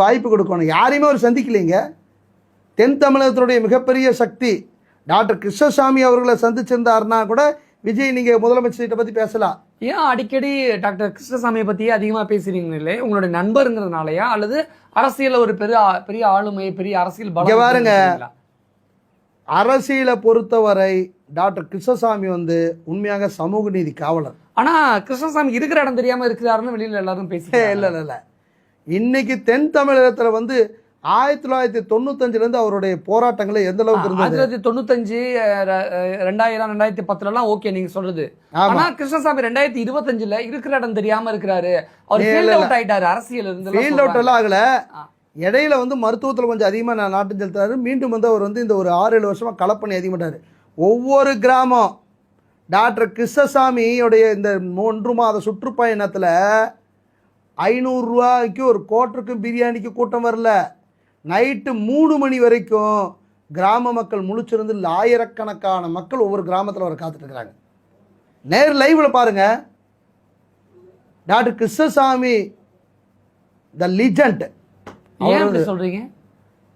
வாய்ப்பு கொடுக்கணும். யாரையுமே அவர் சந்திக்கலைங்க. தென் தமிழகத்தினுடைய மிகப்பெரிய சக்தி டாக்டர் கிருஷ்ணசாமி அவர்களை சந்திச்சிருந்தாருன்னா கூட விஜய் நீங்க முதலமைச்சர்கிட்ட பத்தி பேசலாம். ஏன் அடிக்கடி டாக்டர் கிருஷ்ணசாமியை பத்தியே அதிகமா பேசுறீங்களே? உங்களுடைய நண்பருங்கிறதுனாலயா? அல்லது அரசியல்ல ஒரு பெரிய பெரிய ஆளுமை பெரிய அரசியல் பலம் பாருங்க. அரசியலை பொறுத்தவரை டாக்டர் கிருஷ்ணசாமி வந்து உண்மையாக சமூக நீதி காவலர். ஆனா கிருஷ்ணசாமி இருக்கிற இடம் தெரியாம இருக்கிறாருன்னு வெளியில எல்லாரும் பேசி இல்ல இல்ல இல்ல. இன்னைக்கு தென் தமிழகத்துல வந்து ஆயிரத்தி தொள்ளாயிரத்தி தொண்ணூத்தஞ்சுல இருந்து அவருடைய போராட்டங்கள் எந்த அளவுக்கு ஆயிரத்தி தொள்ளாயிரத்தி தொண்ணூத்தஞ்சு ரெண்டாயிரம் ரெண்டாயிரத்தி பத்துல எல்லாம் ஓகே நீங்க சொல்றது. ஆனா கிருஷ்ணசாமி ரெண்டாயிரத்தி இருபத்தஞ்சுல இருக்கிற இடம் தெரியாம இருக்கிறாரு. அவர் ஃபீல்ட். அவுட் ஆயிட்டாரு அரசியல் இருந்து ஃபீல்ட் அவுட் எல்லாம் ஆகல. இடையில வந்து மருத்துவத்தில் கொஞ்சம் அதிகமாக நான் நாட்டம் செலுத்துறாரு மீண்டும் வந்து அவர் வந்து இந்த ஒரு ஆறு ஏழு வருஷமா களப்பணி அதிகமாட்டார். ஒவ்வொரு கிராமம் டாக்டர் கிருஷ்ணசாமியோடைய இந்த மூன்று மாத சுற்றுப்பயணத்தில் ஐநூறுரூவாய்க்கு ஒரு கோட்டருக்கு பிரியாணிக்கு கூட்டம் வரல. நைட்டு மூணு மணி வரைக்கும் கிராம மக்கள் முழிச்சிருந்து ஆயிரக்கணக்கான மக்கள் ஒவ்வொரு கிராமத்தில் வர காத்துட்டு இருக்கிறாங்க நேர் லைவ்ல பாருங்க. டாக்டர் கிருஷ்ணசாமி த லிஜண்ட் அப்படி சொல்றீங்க?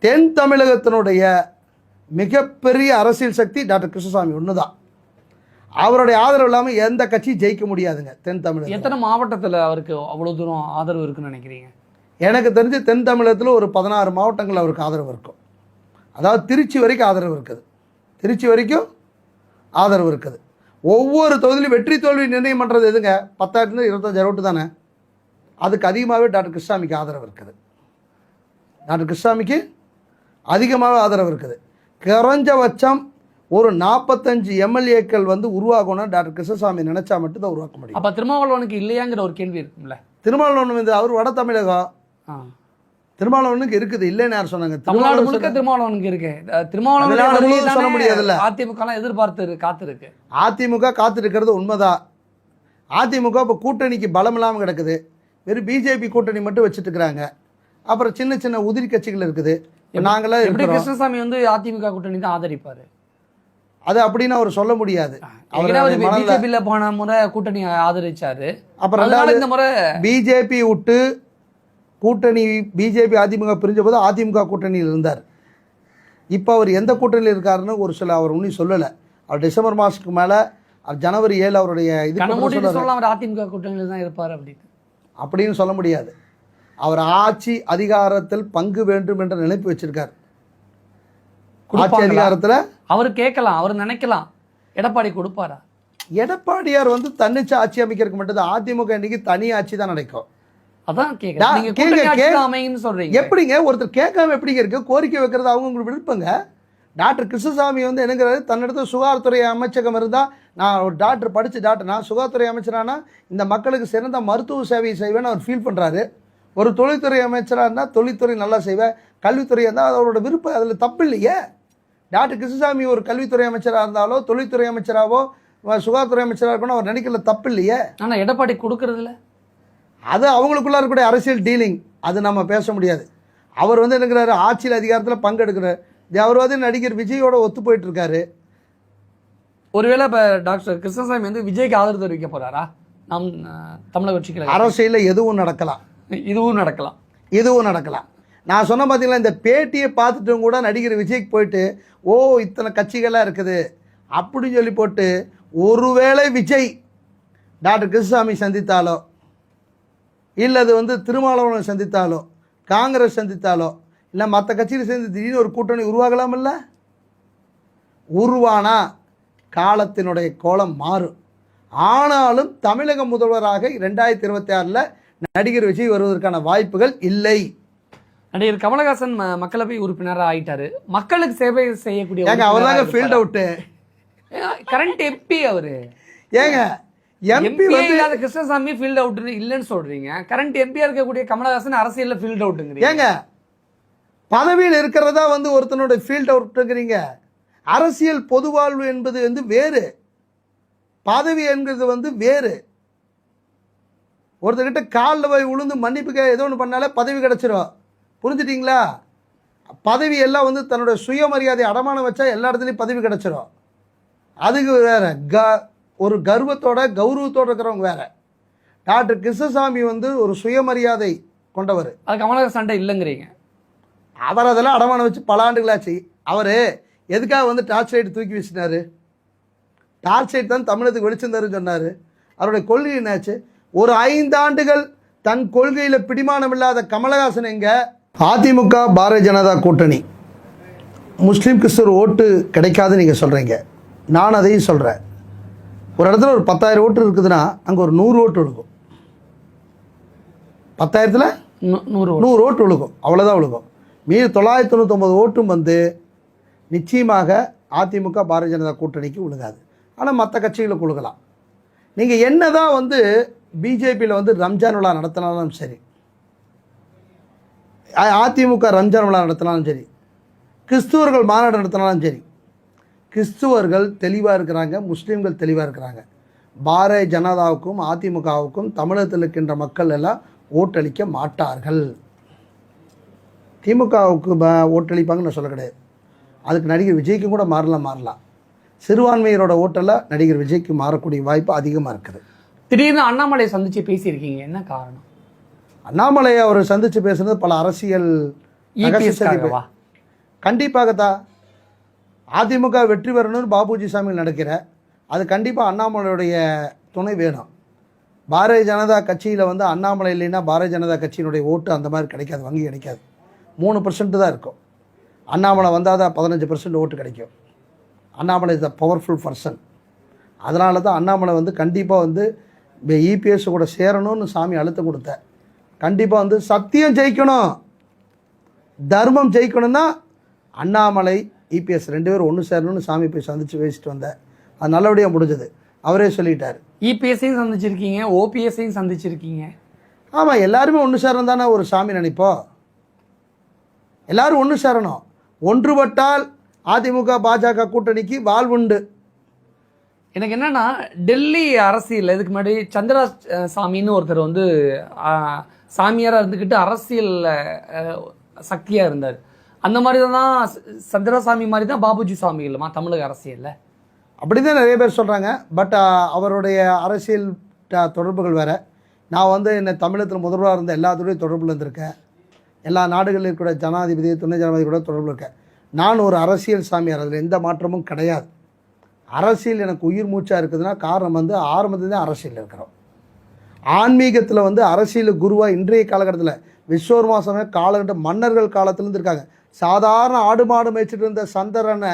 தென் தமிழகத்தினுடைய மிகப்பெரிய அரசியல் சக்தி டாக்டர் கிருஷ்ணசாமி ஒன்று தான் அவருடைய ஆதரவு இல்லாமல் எந்த கட்சியும் ஜெயிக்க முடியாதுங்க தென் தமிழகம் எத்தனை மாவட்டத்துல அவருக்கு அவ்வளவு தூரம் ஆதரவு இருக்குன்னு நினைக்கிறீங்க? எனக்கு தெரிஞ்சு தென் தமிழகத்தில் ஒரு பதினாறு மாவட்டங்கள் அவருக்கு ஆதரவு இருக்கும். அதாவது திருச்சி வரைக்கும் ஆதரவு இருக்குது. திருச்சி வரைக்கும் ஆதரவு இருக்குது. ஒவ்வொரு தொகுதியிலும் வெற்றி தோல்வி நிர்ணயம் பண்ணுறது எதுங்க? பத்தாயிரத்துலேருந்து இருபத்தஞ்சாயிரம் ஓட்டு தானே? அதுக்கு அதிகமாகவே டாக்டர் கிருஷ்ணாமிக்கு ஆதரவு இருக்குது. டாக்டர் கிருஷ்ணாமிக்கு அதிகமாக ஆதரவு இருக்குது. குறைஞ்சபட்சம் ஒரு நாற்பத்தஞ்சு எம்எல்ஏக்கள் வந்து உருவாகணும்னா டாக்டர் கிருஷ்ணசாமி நினைச்சா மட்டும்தான் உருவாக்க முடியும். அப்ப திருமாவளவனுக்கு இல்லையாங்கிற ஒரு கேள்வி இருக்கும்ல? திருமாவளவன் வந்து அவர் வட தமிழகம். திருமாவளவனுக்கு இருக்குது இல்லைன்னு யார் சொன்னாங்க? தமிழ்நாடு திருமாவளவன் முழுக்க திருமாவளவனுக்கு இருக்கு. முழுவதும் சொல்ல தானே முடியாதுல்ல. அதிமுக எல்லாம் எதிர்பார்த்து காத்திருக்கு. அதிமுக காத்துட்டு இருக்கிறது உண்மைதான் அதிமுக இப்போ கூட்டணிக்கு பலம் இல்லாமல் கிடக்குது. வெறும் பிஜேபி கூட்டணி மட்டும் வச்சுட்டு இருக்கிறாங்க. அப்புறம் சின்ன சின்ன உதிரி கட்சிகள் இருக்குது. நாங்களாம் எப்படி கிருஷ்ணசாமி வந்து அதிமுக கூட்டணி தான் ஆதரிப்பாரு? அது அப்படின்னு அவர் சொல்ல முடியாது. பிஜேபியில போன முறை கூட்டணி ஆதரிச்சாரு. அப்புறம் அதனால ரெண்டாவது இந்த முறை பிஜேபி விட்டு கூட்டணி பிஜேபி அதிமுக பிரிஞ்ச போது அதிமுக கூட்டணியில் இருந்தார். இப்போ அவர் எந்த கூட்டணியில் இருக்காருன்னு ஒரு சில அவர் ஒன்றும் சொல்லலை. அவர் டிசம்பர் மாதத்துக்கு மேலே ஜனவரி ஏழு அவருடைய இது. சொல்லலாம் அவர் அதிமுக கூட்டணியில தான் இருப்பாரு அப்படின்னு. அப்படின்னு சொல்ல முடியாது. அவர் ஆட்சி அதிகாரத்தில் பங்கு வேண்டும் என்ற நினைப்பு வச்சிருக்கார். ஆட்சி? அதிகாரத்தில் அவர் கேட்கலாம் அவர் நினைக்கலாம். எடப்பாடி கொடுப்பாரா? எடப்பாடியார் வந்து தன்னிச்சு ஆட்சி அமைக்கிறதுக்கு மட்டும்தான் அதிமுக இன்னைக்கு தனி ஆட்சி தான் நடக்கும். அதான் கேட்கலாம் சொல்றீங்க. எப்படிங்க? ஒருத்தர் கேட்காம எப்படிங்க இருக்கு? கோரிக்கை வைக்கிறது அவங்க உங்களுக்கு விருப்பங்க? டாக்டர் கிருஷ்ணசாமி வந்து என்னங்கிறாரு? தன்னிடத்தில் சுகாதாரத்துறை அமைச்சகம் இருந்தால் நான் ஒரு டாக்டர் படித்து டாக்டர் நான் சுகாதாரத்துறை அமைச்சரானா இந்த மக்களுக்கு சிறந்த மருத்துவ சேவையை செய்வேன்னு அவர் ஃபீல் பண்ணுறாரு ஒரு தொழில்துறை அமைச்சராக இருந்தால் தொழில்துறை நல்லா செய்வேன். கல்வித்துறை இருந்தால் அவரோட விருப்பம் அதில் தப்பு இல்லையே. டாக்டர் கிருஷ்ணசாமி ஒரு கல்வித்துறை அமைச்சராக இருந்தாலோ தொழில்துறை அமைச்சராகவோ சுகாதாரத்துறை அமைச்சராக இருக்கணும் அவர் நினைக்கல தப்பு இல்லையே ஆனா எடப்பாடி கொடுக்கறதுல? அது அவங்களுக்குள்ள இருக்கக்கூடிய அரசியல் டீலிங். அது நம்ம பேச முடியாது. அவர் வந்து என்னங்கிறாரு ஆட்சியில் அதிகாரத்தில் பங்கெடுக்கிறார். அவர் வந்து நடிகர் விஜயோட ஒத்து போயிட்டு இருக்காரு ஒருவேளை இப்ப டாக்டர் கிருஷ்ணசாமி வந்து விஜய்க்கு ஆதரவு தெரிவிக்க போறாரா? நம் தமிழக கட்சி கழகம் அரசியலில் எதுவும் நடக்கலாம். இதுவும் நடக்கலாம். எதுவும் நடக்கலாம். நான் சொன்ன பார்த்தீங்களா இந்த பேட்டியை பார்த்துட்டும் கூட நடிகர் விஜய்க்கு போயிட்டு ஓ இத்தனை கட்சிகளாக இருக்குது. அப்படின்னு சொல்லி போட்டு ஒருவேளை விஜய் டாக்டர் கிருஷ்ணசாமி சந்தித்தாலோ இல்லை அது வந்து திருமாவளவனை சந்தித்தாலோ காங்கிரஸ் சந்தித்தாலோ இல்லை மற்ற கட்சியில் சேர்ந்து திடீர்னு ஒரு கூட்டணி உருவாகலாமில்ல? உருவானா காலத்தினுடைய கோலம் மாறும். ஆனாலும் தமிழக முதல்வராக ரெண்டாயிரத்தி இருபத்தி ஆறில் நடிகர் விஜய் வருவதற்கான வாய்ப்புகள் இல்லை. நடிகர் கமலஹாசன் மக்களவை உறுப்பினரா ஆயிட்டாரு. மக்களுக்கு சேவை செய்யக்கூடிய அவர் தாங்க ஃபீல்ட் அவுட்டு கரண்ட் எம்பி அவரு. ஏங்க எம்பி இல்லாத கிருஷ்ணசாமி ஃபீல்ட் அவுட் இல்லைன்னு சொல்றீங்க. கரண்ட் எம்பியா இருக்கக்கூடிய கமலஹாசன் அரசியல்ல ஃபீல்ட் அவுட்டுங்கிறீங்க ஏங்க பதவியில் இருக்கிறதா வந்து ஒருத்தனோட ஃபீல்ட் அவுட்டுங்கிறீங்க அரசியல் பொது வாழ்வு என்பது வந்து வேறு. பதவி என்கிறது வந்து வேறு. ஒருத்தர்கிட்ட காலில் போய் விழுந்து மன்னிப்பு கே- ஏதோ ஒன்று பண்ணாலே பதவி கிடச்சிரும். புரிஞ்சுட்டிங்களா? பதவி எல்லாம் வந்து தன்னோட சுயமரியாதை அடமானம் வச்சா எல்லா இடத்துலையும் பதவி கிடச்சிரும். அதுக்கு வேற க ஒரு கர்வத்தோட கௌரவத்தோட இருக்கிறவங்க வேற. டாக்டர் கிருஷ்ணசாமி வந்து ஒரு சுயமரியாதை கொண்டவர். அது கமலஹாசன் சண்டை இல்லைங்கிறீங்க. அவர் அதெல்லாம் அடமானம் வச்சு பல ஆண்டுகளாச்சு அவர் எதுக்காக வந்து டார்ச் லைட் தூக்கி வீசினாரு டார்ச் லைட் தான் தமிழகத்துக்கு வெளிச்சம் தருன்னு சொன்னார். அவருடைய கொள்கை என்னாச்சு? ஒரு ஐந்து ஆண்டுகள் தன் கொள்கையில் பிடிமானம் இல்லாத கமலஹாசன் எங்க? அதிமுக பாரதிய ஜனதா கூட்டணி. முஸ்லீம் கிறிஸ்தவர் ஓட்டு கிடைக்காதுன்னு நீங்கள் சொல்கிறீங்க நான் அதையும் சொல்கிறேன் ஒரு இடத்துல ஒரு பத்தாயிரம் ஓட்டு இருக்குதுன்னா அங்கே ஒரு நூறு ஓட்டு விழுகும். பத்தாயிரத்தில் நூ- நூறு. நூறு ஓட்டு விழுகும். அவ்வளோதான் விழுகும். மீதி தொள்ளாயிரத்தி தொண்ணூத்தொம்பது ஓட்டும் வந்து நிச்சயமாக அதிமுக பாரதிய ஜனதா கூட்டணிக்கு விழுகாது. ஆனால் மற்ற கட்சிகளுக்கு விழுகலாம். நீங்கள் என்ன தான் வந்து பிஜேபியில் வந்து ரம்ஜான் விழா நடத்தினாலும் சரி அதிமுக ரம்ஜான் விழா நடத்தினாலும் சரி கிறிஸ்துவர்கள் மாநாடு நடத்தினாலும் சரி கிறிஸ்துவர்கள் தெளிவாக இருக்கிறாங்க முஸ்லீம்கள் தெளிவாக இருக்கிறாங்க. பாரதிய ஜனதாவுக்கும் அதிமுகவுக்கும் தமிழகத்தில் இருக்கின்ற மக்கள் எல்லாம் ஓட்டளிக்க மாட்டார்கள். திமுகவுக்கு ஓட்டளிப்பாங்கன்னு நான் சொல்ல கிடையாது. அதுக்கு நடிகர் விஜய்க்கும் கூட மாறலாம் மாறலாம். சிறுபான்மையரோட ஓட்டெல்லாம் நடிகர் விஜய்க்கு மாறக்கூடிய வாய்ப்பு அதிகமாக இருக்குது. திடீர்னு அண்ணாமலையை சந்தித்து பேசியிருக்கீங்க என்ன காரணம்? அண்ணாமலை அவர் சந்தித்து பேசுனது பல அரசியல் சந்திப்பு. இபிஎஸ்காகவா கண்டிப்பாகத்தான் அதிமுக வெற்றி பெறணும்னு பாபுஜி சாமி நடக்கிற அது கண்டிப்பாக அண்ணாமலையுடைய துணை வேணும். பாரதிய ஜனதா கட்சியில் வந்து அண்ணாமலை இல்லைன்னா பாரதிய ஜனதா கட்சியினுடைய ஓட்டு அந்த மாதிரி கிடைக்காது வங்கி கிடைக்காது. மூணு பர்சன்ட் தான் இருக்கும். அண்ணாமலை வந்தால் தான் பதினஞ்சு பர்சன்ட் ஓட்டு கிடைக்கும். Annamalai is the powerful person அதனால தான் அண்ணாமலை வந்து கண்டிப்பாக வந்து இபிஎஸ் கூட சேரணும்னு சாமி அழுத்தம் கொடுத்த கண்டிப்பாக வந்து சத்தியம் ஜெயிக்கணும். தர்மம் ஜெயிக்கணும்னா அண்ணாமலை இபிஎஸ் ரெண்டு பேரும் ஒன்று சேரணும்னு சாமி போய் சந்தித்து பேசிட்டு வந்தேன் அது நல்லபடியாக முடிஞ்சது. அவரே சொல்லிட்டார். இபிஎஸ்ஐயும் சந்திச்சிருக்கீங்க ஓபிஎஸ்ஐயும் சந்திச்சிருக்கீங்க. ஆமாம் எல்லாருமே ஒன்று சேரணும் தானே ஒரு சாமி நினைப்போம் எல்லாரும் ஒன்று சேரணும். ஒன்றுபட்டால் அதிமுக பாஜக கூட்டணிக்கு வாழ்வுண்டு. எனக்கு என்னன்னா டெல்லி அரசியல் இதுக்கு முன்னாடி சந்திரா சாமின்னு ஒருத்தர் வந்து சாமியாராக இருந்துக்கிட்டு அரசியல் சக்தியாக இருந்தார். அந்த மாதிரி தான் ச- சந்திரசாமி மாதிரி தான் பாபுஜி சாமி இல்லைம்மா தமிழக அரசியலில். அப்படி தான் நிறைய பேர் சொல்கிறாங்க பட் அவருடைய அரசியல் தொடர்புகள் வேறு. நான் வந்து என்ன தமிழகத்தில் முதல்வராக இருந்த எல்லாத்துடையும் தொடர்பில் இருந்திருக்கேன். எல்லா நாடுகளில் கூட ஜனாதிபதி துணை ஜனாதிபதி கூட தொடர்பில் இருக்கேன். நான் ஒரு அரசியல் சாமியார் அதில் எந்த மாற்றமும் கிடையாது. அரசியல் எனக்கு உயிர் மூச்சாக இருக்குதுன்னா காரணம் வந்து ஆரம்பத்துல தான் அரசியல் இருக்கிறோம். ஆன்மீகத்தில் வந்து அரசியல் குருவாக இன்றைய காலகட்டத்தில் விஸ்வர்மா காலகட்டம் மன்னர்கள் காலத்துலேருந்து இருக்காங்க சாதாரண ஆடு மாடு மேய்ச்சிட்டு இருந்த சந்தரனை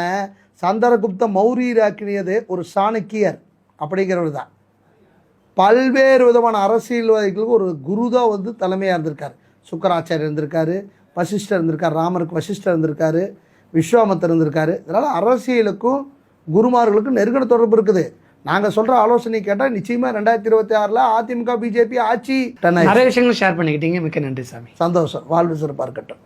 சந்தரகுப்த மௌரியராக்கினியது ஒரு சாணக்கியர் அப்படிங்கிறவர் தான். பல்வேறு விதமான அரசியல்வாதிகளுக்கு ஒரு குரு தான் வந்து தலைமையாக இருந்திருக்கார். சுக்கராச்சாரியர் இருந்திருக்காரு வசிஷ்டர் இருந்திருக்கார் ராமருக்கு வசிஷ்டர் இருந்திருக்காரு விஸ்வாமத்தர் இருந்திருக்காரு. இதனால் அரசியலுக்கும் குருமார்களுக்கும் நெருக்கடி தொடர்பு இருக்குது. நாங்கள் சொல்கிற ஆலோசனை கேட்டால் நிச்சயமாக ரெண்டாயிரத்தி இருபத்தி ஆறில் அதிமுக பிஜேபி ஆட்சி. நிறைய விஷயங்கள் ஷேர் பண்ணிக்கிட்டீங்க. மிக்க நன்றி சாமி. சந்தோஷம். வாழ்வு சிறப்பாக இருக்கட்டும்.